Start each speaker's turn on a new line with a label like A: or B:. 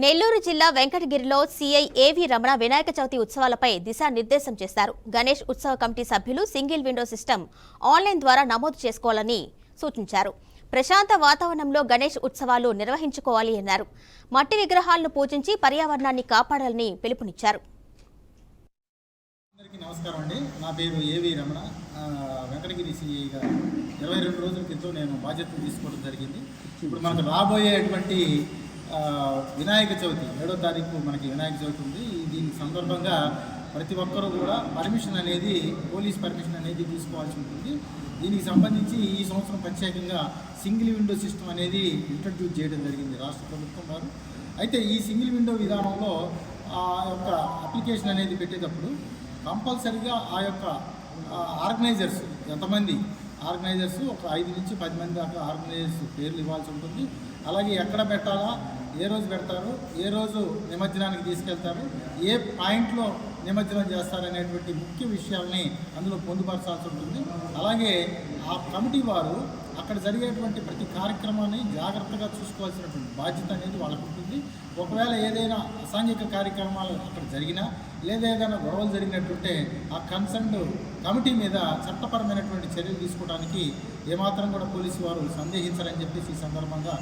A: నెల్లూరు జిల్లా వెంకటగిరిలో సీఐ ఏవి రమణ వినాయక చవితి ఉత్సవాలపై దిశానిర్దేశం చేశారు. గణేష్ ఉత్సవ కమిటీ సభ్యులు సింగిల్ విండో సిస్టమ్ ఆన్లైన్ ద్వారా నమోదు చేసుకోవాలని సూచించారు. ప్రశాంత వాతావరణంలో గణేష్ ఉత్సవాలు నిర్వహించుకోవాలి అన్నారు. మట్టి విగ్రహాలను పూజించి పర్యావరణాన్ని కాపాడాలని పిలుపునిచ్చారు.
B: నమస్కారం అండి. నా పేరు ఏవి రమణ. వెంకటగిరి సిఐగా ఇరవై రెండు రోజుల క్రితం నేను బాధ్యతలు తీసుకోవడం జరిగింది. ఇప్పుడు మనకు రాబోయేటువంటి వినాయక చవితి ఏడో తారీఖు మనకి వినాయక చవితి ఉంది. దీని సందర్భంగా ప్రతి ఒక్కరూ కూడా పర్మిషన్ అనేది పోలీస్ పర్మిషన్ అనేది తీసుకోవాల్సి ఉంటుంది. దీనికి సంబంధించి ఈ సంవత్సరం ప్రత్యేకంగా సింగిల్ విండో సిస్టమ్ అనేది ఇంట్రడ్యూస్ చేయడం జరిగింది రాష్ట్ర ప్రభుత్వం వారు. అయితే ఈ సింగిల్ విండో విధానంలో ఆ యొక్క అప్లికేషన్ అనేది పెట్టేటప్పుడు కంపల్సరిగా ఆ యొక్క ఆర్గనైజర్స్ ఎంతమంది ఆర్గనైజర్స్ ఒక ఐదు నుంచి పది మంది దాకా ఆర్గనైజర్స్ పేర్లు ఇవ్వాల్సి ఉంటుంది. అలాగే ఎక్కడ పెట్టాలా ఏ రోజు పెడతారు? ఏ రోజు నిమజ్జనానికి తీసుకెళ్తారు? ఏ పాయింట్లో నిమజ్జనం చేస్తారనేటువంటి ముఖ్య విషయాల్ని అందులో పొందుపరచాల్సి ఉంటుంది. అలాగే ఆ కమిటీ వారు అక్కడ జరిగేటువంటి ప్రతి కార్యక్రమాన్ని జాగ్రత్తగా చూసుకోవాల్సినటువంటి బాధ్యత అనేది వాళ్ళకు ఉంటుంది. ఒకవేళ ఏదైనా అసాంఘిక కార్యక్రమాలు అక్కడ జరిగినా లేదా ఏదైనా గొడవలు జరిగినట్టుంటే ఆ కన్సర్న్ కమిటీ మీద చట్టపరమైనటువంటి చర్యలు తీసుకోవడానికి ఏమాత్రం కూడా పోలీసు వారు సందేహించరని చెప్పేసి ఈ సందర్భంగా